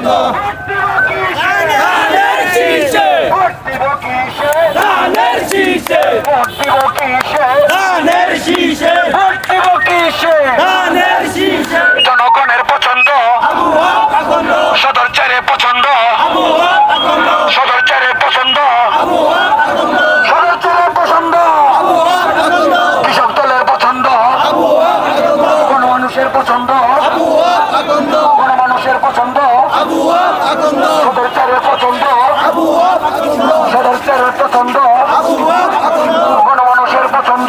বন্ধ। ধানের শীষে। ধানের শীষে। ধানের শীষে। প্রচণ্ড প্রচণ্ড সাধারণ প্রচণ্ড গণমানুষের প্রচণ্ড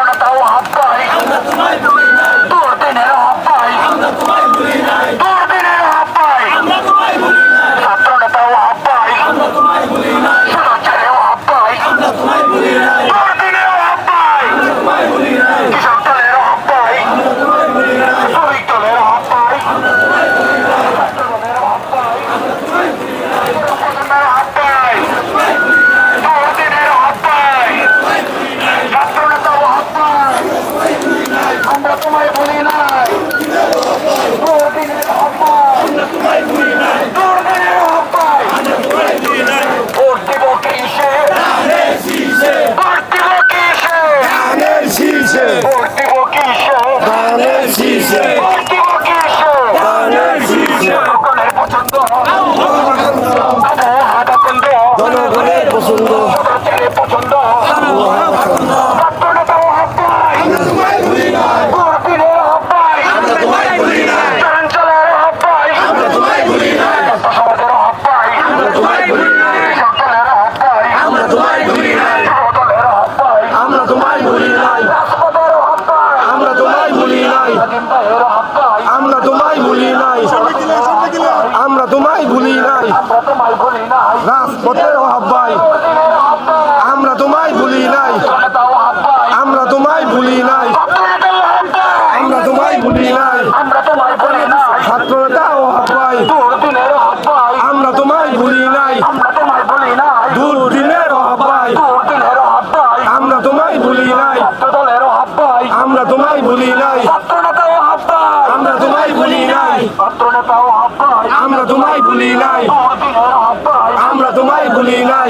গুলি নাই রাজপথে আহ্বাই আমরা তোমায় ভুলি নাই আমরা তোমায় ভুলি নাই আমরা তোমায় ভুলি নাই ছাত্র নেতা ও আমরা তোমায় ভুলি নাই দুর্দিনের আহ্বাই আমরা তোমায় ভুলি নাই আমরা তোমায় ভুলি নাই আমরা তোমায় ভুলি নাই ছাত্র নেতা আমরা তোমায় ভুলি নাই। আমরা তোমায় ভুলি নাই।